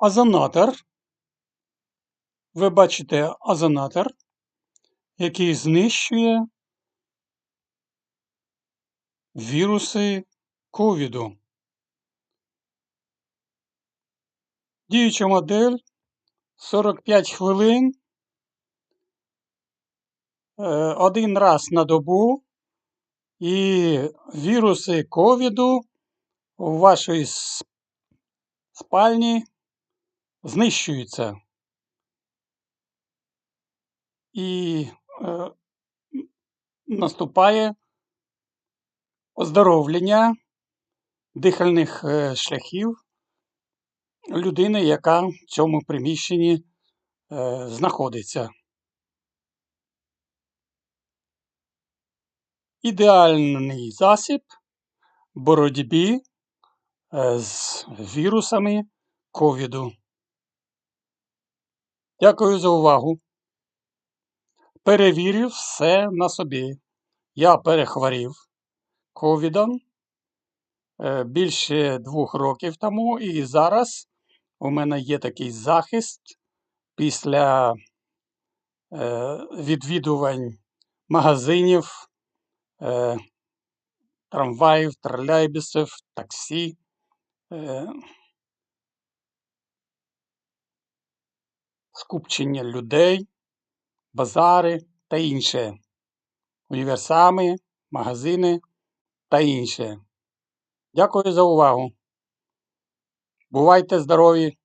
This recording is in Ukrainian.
озонатор. Ви бачите озонатор, який знищує віруси ковіду. Діюча модель 45 хвилин. е, Один раз на добу, і віруси ковіду у вашій спальні знищуються. І е, наступає оздоровлення дихальних е, шляхів людини, яка в цьому приміщенні е, знаходиться. Ідеальний засіб боротьбі е, з вірусами ковіду. Дякую за увагу. Перевірив все на собі. Я перехворів ковідом е, більше двох років тому, і зараз у мене є такий захист після е, відвідувань магазинів, е, трамваїв, тролейбусів, таксі. Скупчення людей, базари та інше, універсами, магазини та інше. Дякую за увагу. Бувайте здорові!